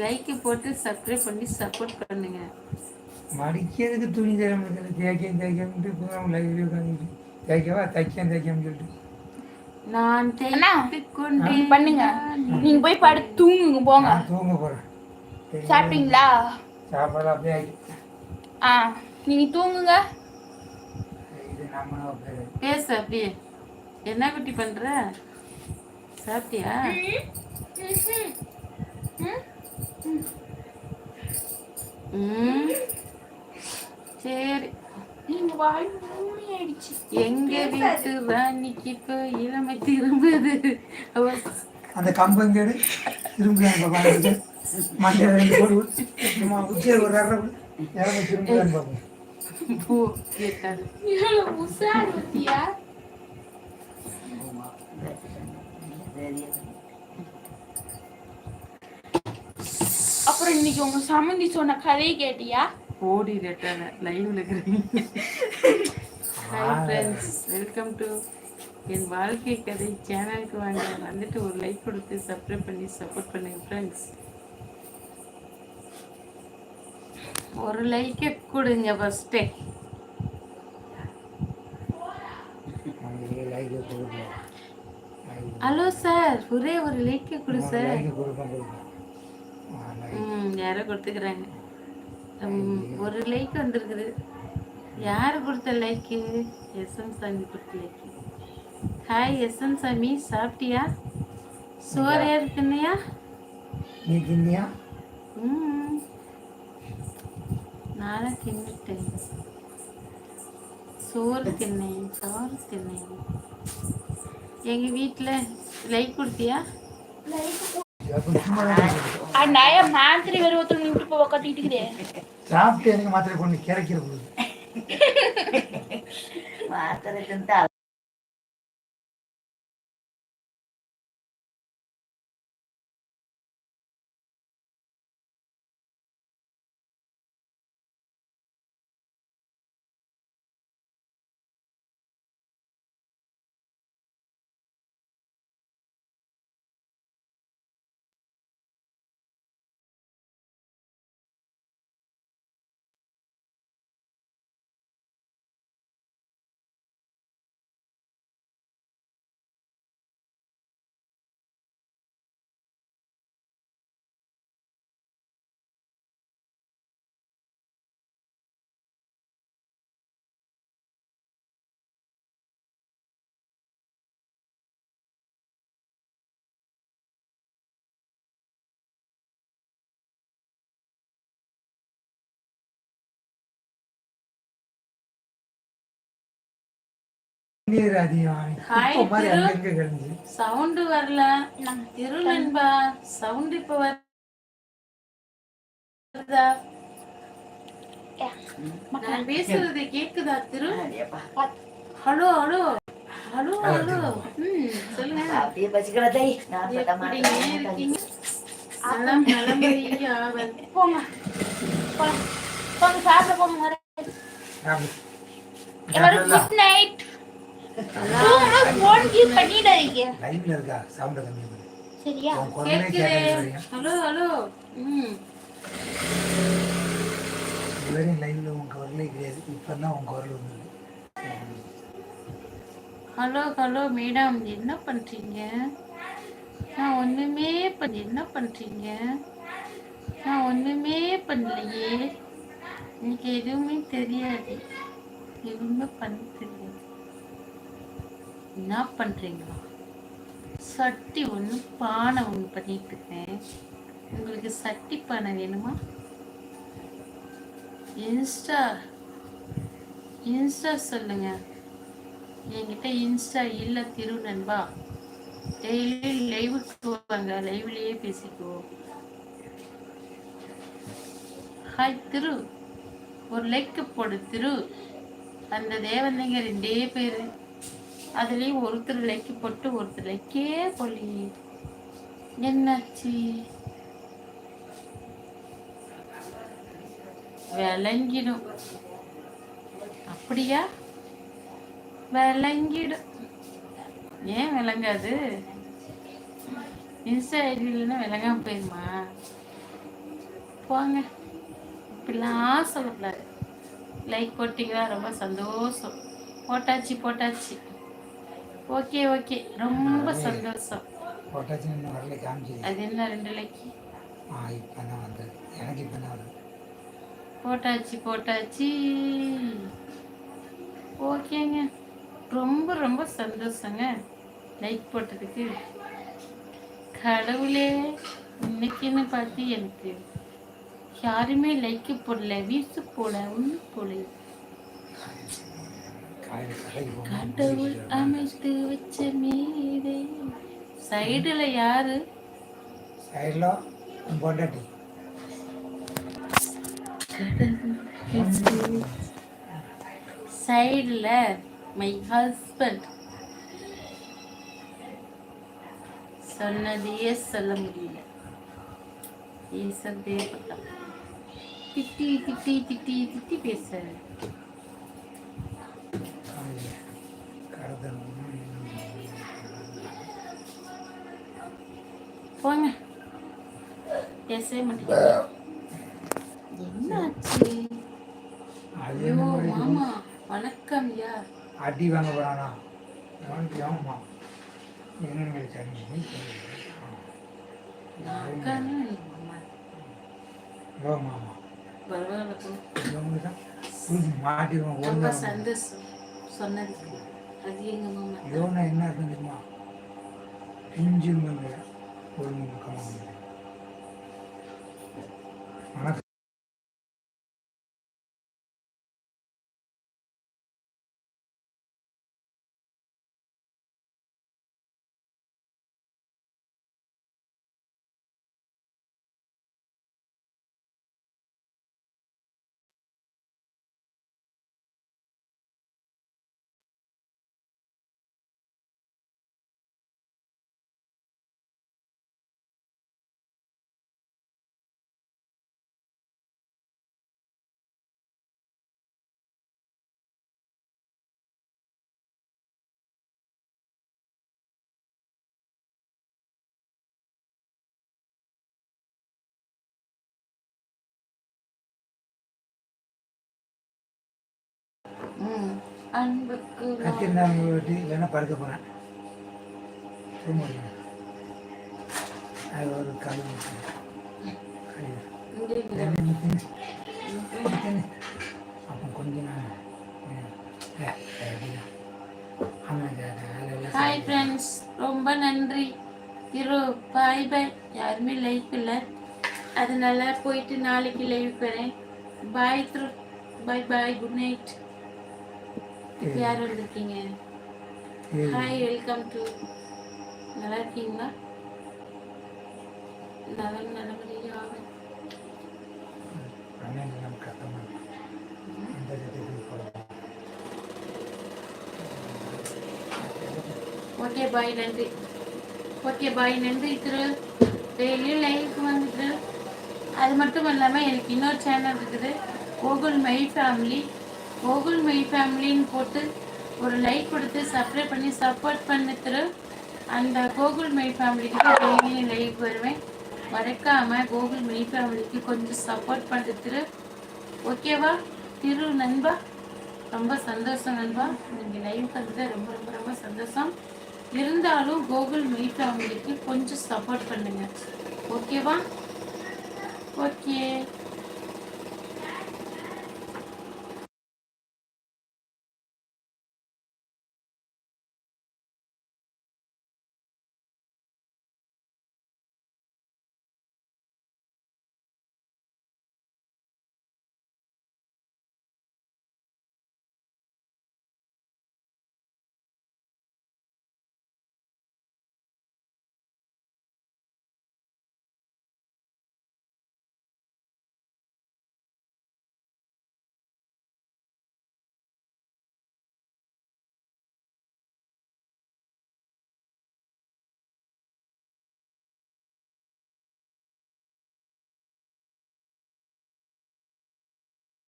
Like போட்டு subscribe பண்ணி support பண்ணுங்க. மடிக்கிறதுக்கு துணி தர முடியல தேய்க்க தேய்க்கன்ட்டு இப்போ லைவ்ல உட்காந்து தேய்க்கவா? சொல்லிட்டு. நான் பண்ணுங்க. நீங்க போய் படுத்து தூங்குங்க போங்க. தூங்க போகிறேன் சாப்பிட்டீங்களா? சாப்பாடு அப்படியே ஆயிடுச்சு ஆ நீங்க தூங்குங்க. இது நம்ம பேர். பேசு அப்படியே. என்ன குட்டி பண்ற? சாப்பிட்டியா? சரி. நீங்க வாய் எங்க வீட்டு ராணிக்கு இப்போ இளமை திரும்புது. அந்த கம்பங்கேடு திரும்பி அங்கே பார்த்துட்டு மஞ்சள் ரெண்டு போடு சும்மா உச்சியில் ஒரு அரை இறங்க திரும்பி பார்ப்போம் பூ கேட்டாரு. இவ்வளவு உசாரு பத்தியா இன்னைக்கு உங்க சம்மந்தி சொன்ன கதையை கேட்டியா? ஓடி ரெட்டான லைவ்ல இருக்கிறீங்க. ஹாய் ஃப்ரெண்ட்ஸ் வெல்கம் டு என் வாழ்க்கை கதை சேனலுக்கு வாங்க. வந்துட்டு ஒரு லைக் கொடுத்து சப்ஸ்கிரைப் பண்ணி சப்போர்ட் பண்ணுங்க ஃப்ரெண்ட்ஸ் ஒரு லைக்கை கொடுங்க ஃபஸ்ட்டே ஹலோ சார் ஒரே ஒரு லைக்கை கொடு சார் லைக் கொடுப்போம் கொடுப்போம் ஆ, like. ம் யாரோ கொடுத்துக்கிறாங்க. ஒரு லைக் வந்திருக்குது. யார் கொடுத்த லைக்கு எஸ்எம் சாமி கொடுத்த லைக்கு ஹாய் எஸ்எம் சாமி சாப்பிட்டியா? சோறு இருக்குன்னையா? நீ தின்னியா ம் நானும் தின்னுட்டேன் சோறு தின்னேன் சோறு தின்னேன். எங்க வீட்டில் லைக் கொடுத்தியா? அப்ப சும்மா தான் இருக்குது. அண்ணாய மாத்திரை வேற ஒருத்தர் நின்று போய் கத்திக்கிட்டு சாப்பிட்டு எனக்கு மாத்திரை கொண்டு கிறக்கிற நீர் அதிகம் ஹாய், இப்போ மாதிரி திரு. அங்கங்க கிடந்து. சவுண்டு வரல. திருநன்பா சவுண்ட் இப்போ வருதா? நான் பேசுறது கேக்குதா Thiru. Hello hello. Hello hello. ம் சொல்லுங்க. அப்படியே பசிக்கிறதை நான் பட்ட மாட்டேன். இருக்கீங்க? நலம் நலமறியாவல் போங்க. போங்க. சாப்பிட போங்க. எல்லாரும் குட் நைட் போன் கீப் பண்ணிடாதீங்க லைவ்ல இருக்கா? சவுண்ட கம்மி பண்ணு சரியா? உன் குரலே கேக்குதே. கேட்கறது ஹலோ ஹலோ. ம். இதுவரையும் லைவ்ல உன் குரலே கிடையாது. இப்பதான் உன் குரல் வந்தது. ஹலோ ஹலோ மேடம் என்ன பண்றீங்க? நான் ஒண்ணுமே பண்ண என்ன பண்றீங்க? நான் ஒண்ணுமே பண்ணலையே. எனக்கு எதுவுமே தெரியாது. எதுவுமே பண்ண தெரியாது. என்ன பண்ணுறீங்களா சட்டி ஒன்று பானை ஒன்று பண்ணிட்டு இருக்கேன் உங்களுக்கு சட்டி பானை வேணுமா? இன்ஸ்டா இன்ஸ்டா சொல்லுங்க. என்கிட்ட இன்ஸ்டா இல்லை திரு நண்பா டெய்லி லைவுக்கு வாங்க லைவ்லேயே பேசிக்குவோம். ஹாய் திரு. ஒரு லைக் போடு திரு. அந்த தேவந்தைங்க ரெண்டே பேர். அதுலேயும் ஒருத்தர் லைக்கு போட்டு ஒருத்தர் லைக்கே போலி. என்னாச்சு? விளங்கிடும். அப்படியா? விளங்கிடும். ஏன் விளங்காது? இன்ஸ்டா ஐடி இல்லைன்னா விலகாம போயிருமா? போங்க. இப்படிலாம் சொல்லக்கூடாது. லைக் போட்டிங்களா ரொம்ப சந்தோஷம். போட்டாச்சு போட்டாச்சு. Okay okay. ரொம்ப சந்தோஷம். போட்டாச்சு இன்னும் வரல காமிச்சு அது என்ன ரெண்டு லைக் ஆ இப்போ தான் வந்தது. எனக்கு இப்போ தான் வருது போட்டாச்சு போட்டாச்சு. ஓகேங்க. ரொம்ப ரொம்ப சந்தோஷங்க. லைக் போட்டதுக்கு. கடவுளே இன்னைக்குன்னு பார்த்து எனக்கு யாருமே லைக் போடல வீசு போல ஒன்றும் போல கடவுள் அமைத்து வச்ச மீதே சைடுல யாரு? சைடில் பொண்டாட்டி. சைடுல மை ஹஸ்பண்ட் சொன்னதையே சொல்ல முடியல. ஈசன் தேவதா திட்டி திட்டி திட்டி திட்டி பேசுறாரு. போங்க. பேசவே மாட்டேங்க என்னாச்சு? ஐயோ மாமா வணக்கம் யா அடி வாங்க அவனுக்கு ஆமாம்மா. என்னென்னு மாட்டிடுவோம் சொன்னதுக்கு. யோனா எங்க மாமா. இதோட என்ன அர்த்தம் தெரியுமா? பிஞ்சுங்க ஒழுங்கு அன்புக்கு கத்திருந்தாங்க விட்டு இல்லைன்னா படுக்க போகிறேன் அது ஒரு கழுவு. அப்போ ஹாய் ஃப்ரெண்ட்ஸ் ரொம்ப நன்றி. திரு பாய் பாய் யாருமே லைஃப் இல்லை. அதனால போயிட்டு நாளைக்கு லைவ் போகிறேன் bye through bye bye good night யார் வந்திருக்கீங்க? ஹாய் வெல்கம் டு நல்லா இருக்கீங்களா? நலம் போடலாம் ஓகே பாய் நன்றி. ஓகே பாய் நன்றி திரு டெய்லியும் லைஃப் வந்துட்டு அது மட்டும் இல்லாமல் எனக்கு இன்னொரு சேனல் இருக்குது. Gokul my family Gokul my ஃபேமிலின்னு போட்டு ஒரு லைக் கொடுத்து சப்ஸ்கிரைப் பண்ணி சப்போர்ட் பண்ணு திரு. அந்த கோகுல் மை ஃபேமிலிக்கு டெய்லி லைவ் வருவேன். மறக்காமல் கோகுல் மை ஃபேமிலிக்கு கொஞ்சம் சப்போர்ட் பண்ணு திரு. ஓகேவா திரு நண்பா. ரொம்ப சந்தோஷம் நண்பா. நீங்கள் லைவ் வந்தது ரொம்ப ரொம்ப ரொம்ப சந்தோஷம். இருந்தாலும் கோகுல் மீட் ஃபேமிலிக்கு கொஞ்சம் சப்போர்ட் பண்ணுங்க. ஓகேவா ஓகே